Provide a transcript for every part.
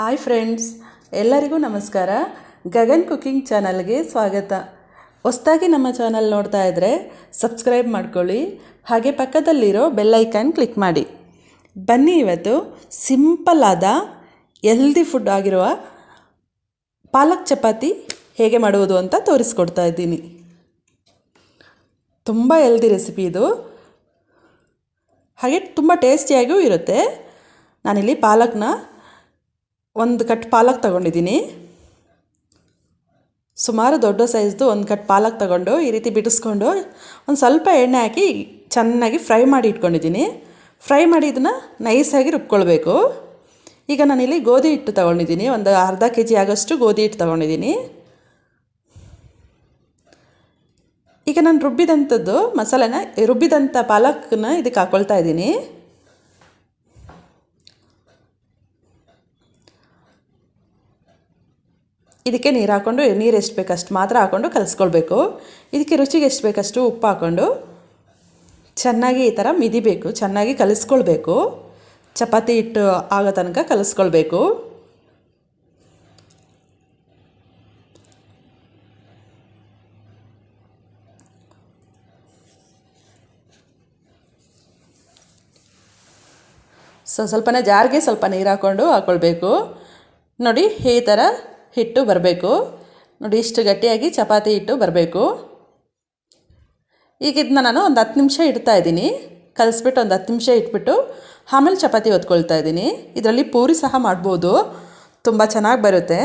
Hi friends ಎಲ್ಲರಿಗೂ ನಮಸ್ಕಾರ. Gagan cooking ಚಾನಲ್ಗೆ ಸ್ವಾಗತ. ಹೊಸ್ದಾಗಿ ನಮ್ಮ ಚಾನಲ್ ನೋಡ್ತಾ ಇದ್ದರೆ ಸಬ್ಸ್ಕ್ರೈಬ್ ಮಾಡ್ಕೊಳ್ಳಿ, ಹಾಗೆ ಪಕ್ಕದಲ್ಲಿರೋ ಬೆಲ್ಲೈಕನ್ ಕ್ಲಿಕ್ ಮಾಡಿ. ಬನ್ನಿ ಇವತ್ತು ಸಿಂಪಲ್ ಆದ ಎಲ್ದಿ ಫುಡ್ ಆಗಿರುವ ಪಾಲಕ್ ಚಪಾತಿ ಹೇಗೆ ಮಾಡುವುದು ಅಂತ ತೋರಿಸ್ಕೊಡ್ತಾ ಇದ್ದೀನಿ. ತುಂಬ ಎಲ್ದಿ ರೆಸಿಪಿ ಇದು. ಹಾಗೆ ತುಂಬ ಟೇಸ್ಟಿಯಾಗಿಯೂ ಇರುತ್ತೆ. ನಾನಿಲ್ಲಿ ಪಾಲಕ್ನ ಒಂದು ಕಟ್ ಪಾಲಕ್ ತಗೊಂಡಿದ್ದೀನಿ. ಸುಮಾರು ದೊಡ್ಡ ಸೈಜ್ದು ಒಂದು ಕಟ್ ಪಾಲಕ್ ತಗೊಂಡು ಈ ರೀತಿ ಬಿಡಿಸ್ಕೊಂಡು ಒಂದು ಸ್ವಲ್ಪ ಎಣ್ಣೆ ಹಾಕಿ ಚೆನ್ನಾಗಿ ಫ್ರೈ ಮಾಡಿ ಇಟ್ಕೊಂಡಿದ್ದೀನಿ. ಫ್ರೈ ಮಾಡಿ ಇದನ್ನು ನೈಸಾಗಿ ರುಬ್ಕೊಳ್ಬೇಕು. ಈಗ ನಾನಿಲ್ಲಿ ಗೋಧಿ ಹಿಟ್ಟು ತಗೊಂಡಿದ್ದೀನಿ. ಒಂದು ಅರ್ಧ ಕೆ ಜಿ ಆಗೋಷ್ಟು ಗೋಧಿ ಹಿಟ್ಟು ತಗೊಂಡಿದ್ದೀನಿ. ಈಗ ನಾನು ರುಬ್ಬಿದಂಥದ್ದು ಮಸಾಲೆನ, ರುಬ್ಬಿದಂಥ ಪಾಲಕ್ನ ಇದಕ್ಕೆ ಹಾಕ್ಕೊಳ್ತಾ ಇದ್ದೀನಿ. ಇದಕ್ಕೆ ನೀರು ಹಾಕ್ಕೊಂಡು ನೀರು ಎಷ್ಟು ಬೇಕಷ್ಟು ಮಾತ್ರ ಹಾಕ್ಕೊಂಡು ಕಲಿಸ್ಕೊಳ್ಬೇಕು. ಇದಕ್ಕೆ ರುಚಿಗೆ ಎಷ್ಟು ಬೇಕಷ್ಟು ಉಪ್ಪು ಹಾಕ್ಕೊಂಡು ಚೆನ್ನಾಗಿ ಈ ಥರ ಮಿದಿಬೇಕು, ಚೆನ್ನಾಗಿ ಕಲಿಸ್ಕೊಳ್ಬೇಕು. ಚಪಾತಿ ಹಿಟ್ಟು ಆಗೋ ತನಕ ಕಲಿಸ್ಕೊಳ್ಬೇಕು. ಸೊ, ಸ್ವಲ್ಪನೇ ಜಾರಿಗೆ ಸ್ವಲ್ಪ ನೀರು ಹಾಕ್ಕೊಂಡು ಹಾಕ್ಕೊಳ್ಬೇಕು ನೋಡಿ, ಈ ಥರ ಹಿಟ್ಟು ಬರಬೇಕು. ನೋಡಿ, ಇಷ್ಟು ಗಟ್ಟಿಯಾಗಿ ಚಪಾತಿ ಹಿಟ್ಟು ಬರಬೇಕು. ಈಗ ಇದನ್ನ ನಾನು ಒಂದು ಹತ್ತು ನಿಮಿಷ ಇಡ್ತಾ ಇದ್ದೀನಿ. ಕಲಿಸ್ಬಿಟ್ಟು ಒಂದು ಹತ್ತು ನಿಮಿಷ ಇಟ್ಬಿಟ್ಟು ಆಮೇಲೆ ಚಪಾತಿ ಹೊತ್ಕೊಳ್ತಾ ಇದ್ದೀನಿ. ಇದರಲ್ಲಿ ಪೂರಿ ಸಹ ಮಾಡ್ಬೋದು. ತುಂಬ ಚೆನ್ನಾಗಿ ಬರುತ್ತೆ.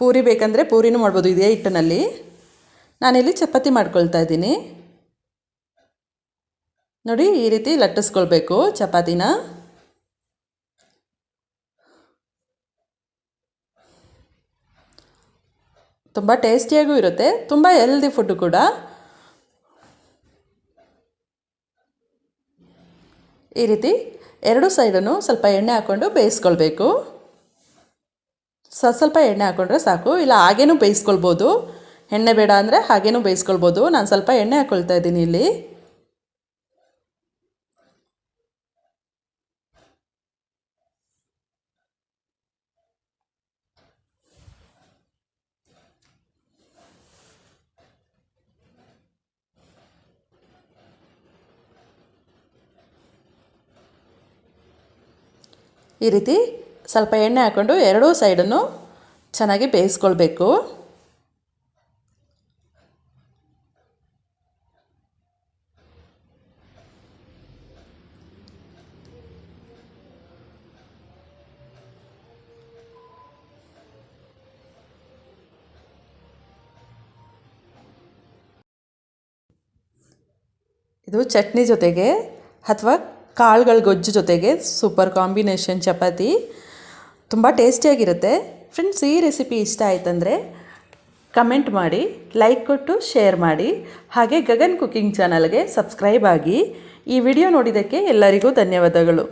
ಪೂರಿ ಬೇಕಂದರೆ ಪೂರಿನೂ ಮಾಡ್ಬೋದು ಇದೇ ಹಿಟ್ಟಿನಲ್ಲಿ. ನಾನಿಲ್ಲಿ ಚಪಾತಿ ಮಾಡ್ಕೊಳ್ತಾ ಇದ್ದೀನಿ. ನೋಡಿ, ಈ ರೀತಿ ಲಟ್ಟಿಸ್ಕೊಳ್ಬೇಕು ಚಪಾತಿನ. ತುಂಬ ಟೇಸ್ಟಿಯಾಗೂ ಇರುತ್ತೆ, ತುಂಬ ಹೆಲ್ದಿ ಫುಡ್ಡು ಕೂಡ. ಈ ರೀತಿ ಎರಡು ಸೈಡನ್ನು ಸ್ವಲ್ಪ ಎಣ್ಣೆ ಹಾಕ್ಕೊಂಡು ಬೇಯಿಸ್ಕೊಳ್ಬೇಕು. ಸ್ವಲ್ಪ ಸ್ವಲ್ಪ ಎಣ್ಣೆ ಹಾಕ್ಕೊಂಡ್ರೆ ಸಾಕು, ಇಲ್ಲ ಹಾಗೇನೂ ಬೇಯಿಸ್ಕೊಳ್ಬೋದು. ಎಣ್ಣೆ ಬೇಡ ಅಂದರೆ ಹಾಗೇನೂ ಬೇಯಿಸ್ಕೊಳ್ಬೋದು. ನಾನು ಸ್ವಲ್ಪ ಎಣ್ಣೆ ಹಾಕ್ಕೊಳ್ತಾ ಇದ್ದೀನಿ ಇಲ್ಲಿ. ಈ ರೀತಿ ಸ್ವಲ್ಪ ಎಣ್ಣೆ ಹಾಕ್ಕೊಂಡು ಎರಡೂ ಸೈಡನ್ನು ಚೆನ್ನಾಗಿ ಬೇಯಿಸ್ಕೊಳ್ಬೇಕು. ಇದು ಚಟ್ನಿ ಜೊತೆಗೆ ಅಥವಾ ಕಾಳುಗಳ ಗೊಜ್ಜು ಜೊತೆಗೆ ಸೂಪರ್ ಕಾಂಬಿನೇಷನ್ ಚಪಾತಿ. ತುಂಬ ಟೇಸ್ಟಿಯಾಗಿರುತ್ತೆ. ಫ್ರೆಂಡ್ಸ್, ಈ ರೆಸಿಪಿ ಇಷ್ಟ ಆಯ್ತಂದರೆ ಕಮೆಂಟ್ ಮಾಡಿ, ಲೈಕ್ ಕೊಟ್ಟು, ಶೇರ್ ಮಾಡಿ. ಹಾಗೆ ಗಗನ್ ಕುಕಿಂಗ್ ಚಾನಲ್ಗೆ ಸಬ್ಸ್ಕ್ರೈಬ್ ಆಗಿ ಈ ವಿಡಿಯೋ ನೋಡಿದ್ದಕ್ಕೆ ಎಲ್ಲರಿಗೂ ಧನ್ಯವಾದಗಳು.